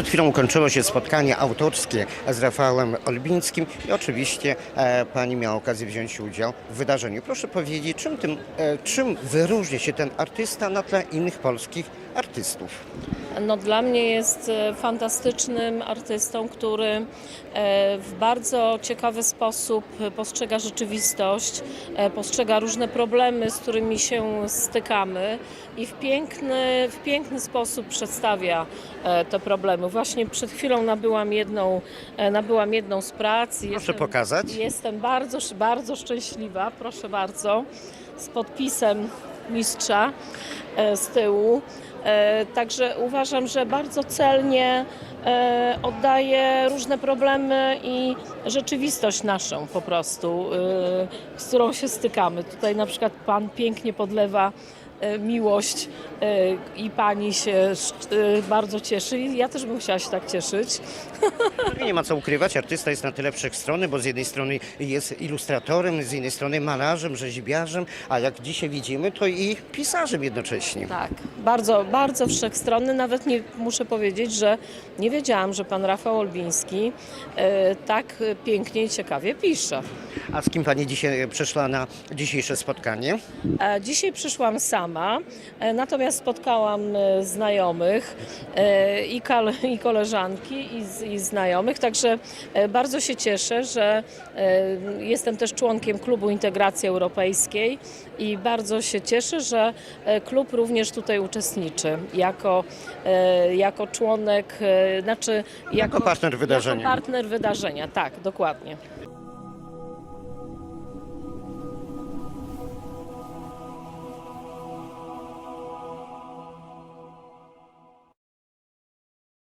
Przed chwilą ukończyło się spotkanie autorskie z Rafałem Olbińskim i oczywiście e, pani miała okazję wziąć udział w wydarzeniu. Proszę powiedzieć, czym, tym, e, czym wyróżnia się ten artysta na tle innych polskich artystów? No, dla mnie jest e, fantastycznym artystą, który e, w bardzo ciekawy sposób postrzega rzeczywistość, e, postrzega różne problemy, z którymi się stykamy i w piękny, w piękny sposób przedstawia te problemy. Właśnie przed chwilą nabyłam jedną, nabyłam jedną z prac. Proszę pokazać. Jestem bardzo, bardzo szczęśliwa, proszę bardzo, z podpisem mistrza e, z tyłu. E, Także uważam, że bardzo celnie e, oddaje różne problemy i rzeczywistość naszą po prostu, z którą się stykamy. Tutaj na przykład pan pięknie podlewa miłość e, i pani się e, bardzo cieszy. I Ja też bym chciała się tak cieszyć. Nie ma co ukrywać, artysta jest na tyle wszechstronny, bo z jednej strony jest ilustratorem, z innej strony malarzem, rzeźbiarzem, a jak dzisiaj widzimy, to i pisarzem jednocześnie. Tak, bardzo, bardzo wszechstronny. Nawet nie muszę powiedzieć, że nie wiedziałam, że pan Rafał Olbiński e, tak pięknie i ciekawie pisze. A z kim pani dzisiaj przyszła na dzisiejsze spotkanie? E, Dzisiaj przyszłam sama, e, natomiast spotkałam e, znajomych e, i, i koleżanki i, z- i znajomych, także bardzo się cieszę, że jestem też członkiem Klubu Integracji Europejskiej i bardzo się cieszę, że klub również tutaj uczestniczy jako, jako członek, znaczy Jako partner wydarzenia. Jako partner wydarzenia, tak, dokładnie.